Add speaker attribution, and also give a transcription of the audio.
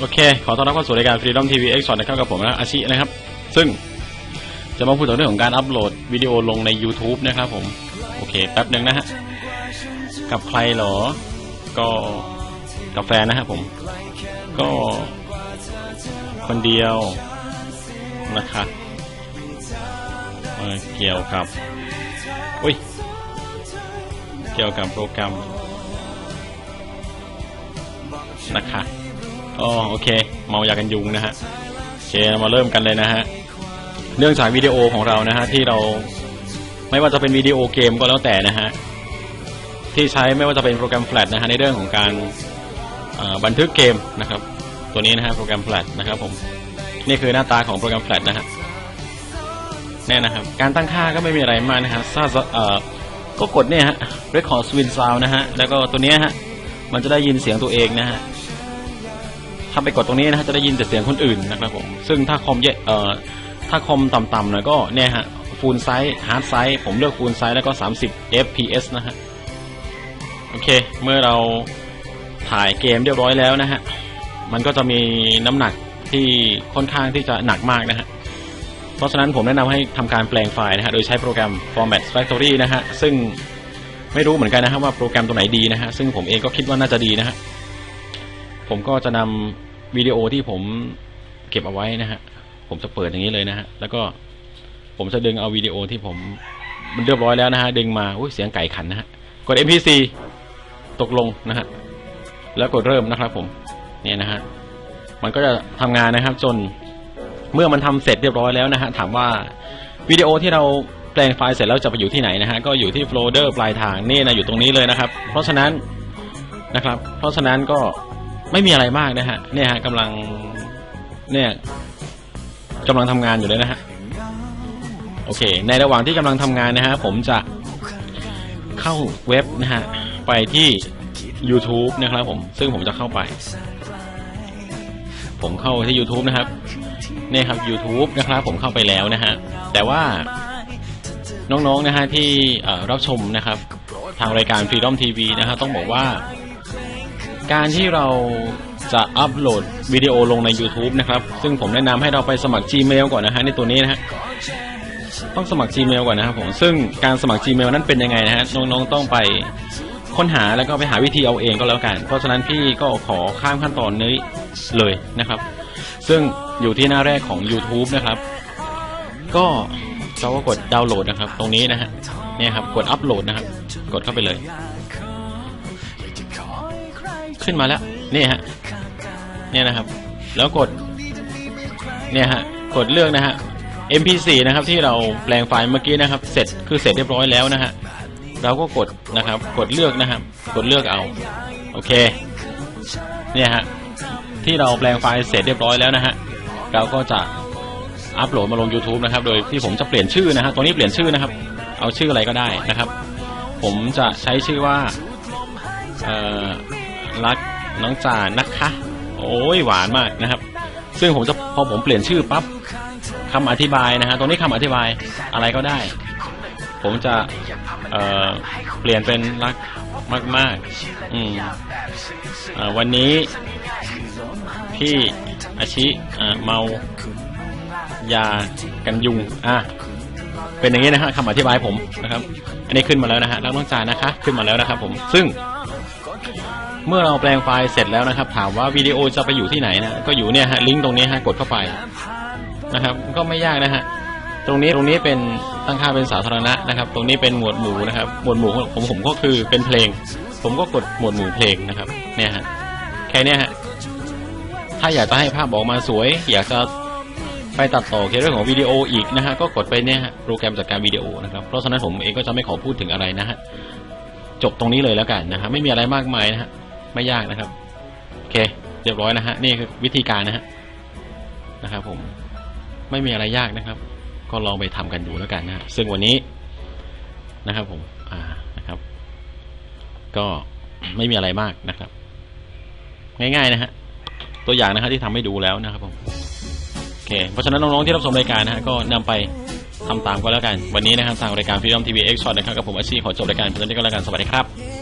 Speaker 1: โอเค ขอต้อนรับเข้าสู่รายการ Freedom TV X นะครับกับผมนะอาชินะครับ ซึ่งจะมาพูดถึงเรื่องของการอัปโหลดวิดีโอลงใน YouTube นะครับผม โอเค แป๊บหนึ่งนะฮะ กับใครเหรอ ก็กับแฟนนะครับผม ก็คนเดียวนะคะเอ่อเกี่ยวกับ อุ้ย เกี่ยวกับโปรแกรมนะคะ อ๋อโอเค เมายากันยุงนะฮะโอเคเรามาเริ่มกันเลยนะฮะเนื่องจากวิดีโอของเรานะฮะที่เราไม่ว่าจะเป็นวิดีโอเกมก็แล้วแต่นะฮะที่ใช้ไม่ว่าจะเป็นโปรแกรม Flash นะฮะในเรื่องของการบันทึกเกมนะครับ ตัวนี้นะฮะโปรแกรม Flash นะครับผมนี่คือหน้าตาของโปรแกรม Flash นะฮะแน่นะครับ การตั้งค่าก็ไม่มีอะไรมากนะฮะถ้าเอ่อก็กดเนี่ยฮะ Record Swing Sound นะฮะ แล้วก็ตัวเนี้ยฮะ มันจะได้ยินเสียงตัวเองนะฮะ ถ้าไปกดตรงนี้นะฮะจะได้ยินแต่เสียงคนอื่นนะครับผม ซึ่งถ้าคอมเยเอ่อถ้าคอมต่ำๆหน่อยก็เนี่ยฮะฟูลไซส์ฮาร์ดไซส์ผมเลือกฟูลไซส์แล้วก็ 30 fps นะฮะ โอเค เมื่อเราถ่ายเกมเรียบร้อยแล้วนะฮะ มันก็จะมีน้ำหนักที่ค่อนข้างที่จะหนักมากนะฮะ เพราะฉะนั้นผมแนะนำให้ทำการแปลงไฟล์นะฮะ โดยใช้โปรแกรม Format Factory นะฮะ ซึ่งไม่รู้เหมือนกันนะฮะว่าโปรแกรมตัวไหนดีนะฮะ ซึ่งผมเองก็คิดว่าน่าจะดีนะฮะ ผมก็จะนำ วิดีโอที่ผมเก็บเอาไว้นะฮะ ผมจะเปิดอย่างนี้เลยนะฮะ แล้วก็ผมจะดึงเอาวิดีโอที่ผมมันเรียบร้อยแล้วนะฮะ ดึงมาอุ้ยเสียงไก่ขันนะฮะ กด MP4 ตกลงนะฮะ แล้วกดเริ่มนะครับผม เนี่ยนะฮะ มันก็จะทำงานนะครับ จนเมื่อมันทำเสร็จเรียบร้อยแล้วนะฮะ ถามว่าวิดีโอที่เราแปลงไฟล์เสร็จแล้วจะไปอยู่ที่ไหนนะฮะ ก็อยู่ที่โฟลเดอร์ปลายทางนี่นะอยู่ตรงนี้เลยนะครับ เพราะฉะนั้นนะครับ เพราะฉะนั้นก็ ไม่มีอะไรมากนะฮะเนี่ยฮะกำลังเนี่ยกำลังทำงานอยู่เลยนะฮะโอเค ในระหว่างที่กำลังทำงานนะฮะผมจะเข้าเว็บนะฮะไปที่ YouTube นะครับผมซึ่งผมจะเข้าไป ผมเข้าที่ YouTube นะครับเนี่ยครับ YouTube นะครับผมเข้าไปแล้วนะฮะแต่ว่าน้องๆนะฮะที่รับชมนะครับ ทางรายการ Freedom TV นะฮะต้องบอกว่า การที่เราจะอัปโหลดวิดีโอลงใน YouTube นะครับ ซึ่งผมแนะนำให้เราไปสมัคร Gmail ก่อนนะฮะในตัวนี้นะฮะต้องสมัคร Gmail ก่อนนะครับผมซึ่งการสมัคร Gmail นั้นเป็นยังไงนะฮะน้องๆต้องไปค้นหาแล้วก็ไปหาวิธีเอาเองก็แล้วกัน เพราะฉะนั้นพี่ก็ขอข้ามขั้นตอนนี้เลยนะครับ ซึ่งอยู่ที่หน้าแรกของ YouTube นะครับ ก็เราก็กดดาวน์โหลดนะครับ ตรงนี้นะฮะเนี่ยครับกดอัปโหลดนะครับ กดเข้าไปเลย ขึ้นมาแล้วนี่ฮะเนี่ยนะครับ แล้วกดเนี่ยฮะกดเลือกนะฮะ MP4 นะครับที่เราแปลงไฟล์เมื่อกี้นะครับ เสร็จคือเสร็จเรียบร้อยแล้วนะฮะเราก็กดนะครับ กดเลือกนะครับ กดเลือกเอาโอเคเนี่ยฮะที่เราแปลงไฟล์เสร็จเรียบร้อยแล้วนะฮะเราก็จะอัปโหลดมาลง YouTube นะครับ โดยที่ผมจะเปลี่ยนชื่อนะฮะตัวนี้เปลี่ยนชื่อนะครับ เอาชื่ออะไรก็ได้นะครับ ผมจะใช้ชื่อว่าเอ่อ รักน้องจานะคะ โอ้ยหวานมากนะครับ ซึ่งผมจะพอผมเปลี่ยนชื่อปั๊บคำอธิบายนะฮะตรงนี้คำอธิบายอะไรก็ได้ ผมจะเเปลี่ยนเป็นรักมากๆอืมอวันนี้ พี่อาชิเมายากันยุง อะ เป็นอย่างนี้นะฮะคำอธิบายผมนะครับ อันนี้ขึ้นมาแล้วนะฮะรักน้องจานะคะ ขึ้นมาแล้วนะครับผม ซึ่ง เมื่อเราแปลงไฟล์เสร็จแล้วนะครับ ถามว่าวิดีโอจะไปอยู่ที่ไหนนะก็อยู่เนี่ยฮะลิงก์ตรงนี้ฮะกดเข้าไปนะครับ ก็ไม่ยากนะฮะตรงนี้ตรงนี้เป็นตั้งค่าเป็นสาธารณะนะครับ ตรงนี้เป็นหมวดหมู่นะครับ หมวดหมู่ของผมก็คือเป็นเพลง ผมก็กดหมวดหมู่เพลงนะครับเนี่ยฮะแค่นี้ฮะถ้าอยากจะให้ภาพออกมาสวย อยากจะไปตัดต่อเกี่ยวกับเรื่องของวิดีโออีกนะฮะก็กดไปเนี่ยฮะโปรแกรมจัดการวิดีโอนะครับเพราะฉะนั้นผมเองก็จะไม่ขอพูดถึงอะไรนะฮะจบตรงนี้เลยแล้วกันนะฮะไม่มีอะไรมากมายนะฮะ ไม่ยากนะครับโอเคเรียบร้อยนะฮะนี่คือวิธีการนะฮะนะครับ ผมไม่มีอะไรยากนะครับ ก็ลองไปทำกันดูแล้วกันนะซึ่งวันนี้นะครับ ผมอ่านะครับ ก็ไม่มีอะไรมากนะครับ ง่ายๆนะฮะตัวอย่างนะฮะที่ทำให้ดูแล้วนะครับ ผมโอเค เพราะฉะนั้นน้องๆที่รับชมรายการนะฮะก็นำไปทำตามก็แล้วกัน วันนี้นะครับทางรายการ Freedom TV X Shot นะครับกับผมอาชีพขอจบรายการเพียงเท่านี้ก็แล้วกันสวัสดีครับ